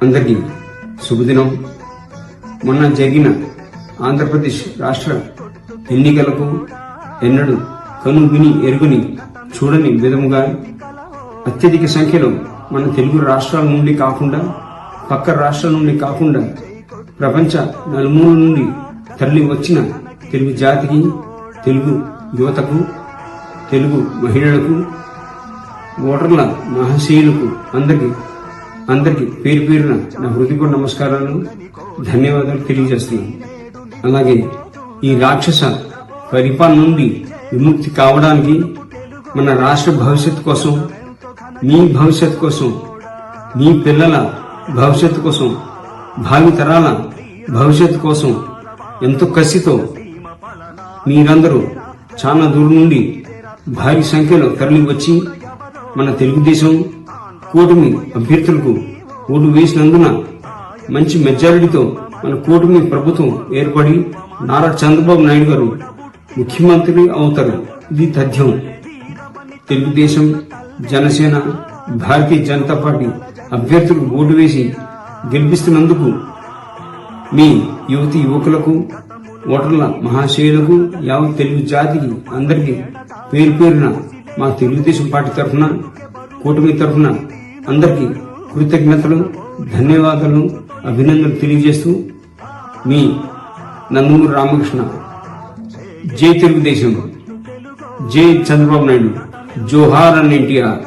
అందరికీ శుభదినం. మొన్న జరిగిన ఆంధ్రప్రదేశ్ రాష్ట్ర ఎన్నికలకు ఎన్నడూ కను విని ఎరుగుని చూడని విధముగా అత్యధిక సంఖ్యలో మన తెలుగు రాష్ట్రాల నుండి కాకుండా పక్క రాష్ట్రాల నుండి కాకుండా ప్రపంచ నలుమూల నుండి తరలి వచ్చిన తెలుగు జాతికి తెలుగు యువతకు తెలుగు మహిళలకు ఓటర్ల మహాశీయులకు అందరికీ అందరికి పేరు పేరున నా హృదయపూర్వ నమస్కారాలు ధన్యవాదాలు తెలియజేస్తున్నాను. అలాగే ఈ రాక్షస పరిపాలన నుండి విముక్తి కావడానికి మన రాష్ట్ర భవిష్యత్తు కోసం మీ భవిష్యత్తు కోసం మీ పిల్లల భవిష్యత్తు కోసం భావి తరాల భవిష్యత్తు కోసం ఎంతో కసితో మీరందరూ చాలా దూరం నుండి భారీ సంఖ్యలో తరలి వచ్చి మన తెలుగుదేశం కూటమి అభ్యర్థులకు ఓటు వేసినందున మంచి మెజారిటీతో మన కూటమి ప్రభుత్వం ఏర్పడి నారా చంద్రబాబు నాయుడు గారు ముఖ్యమంత్రి అవుతారు. ఇది తథ్యం. తెలుగుదేశం జనసేన భారతీయ జనతా పార్టీ అభ్యర్థులకు ఓటు వేసి గెలిపిస్తున్నందుకు మీ యువతి యువకులకు ఓటర్ల మహాశయులకు యావత్ తెలుగు జాతికి అందరికీ పేరు పేరున మా తెలుగుదేశం పార్టీ తరఫున కూటమి తరఫున అందరికీ కృతజ్ఞతలు ధన్యవాదాలు అభినందనలు తెలియజేస్తూ మీ నందమూరి రామకృష్ణ. జై తెలుగుదేశం. జై చంద్రబాబు నాయుడు. జోహార్ అన్ ఎన్టీఆర్.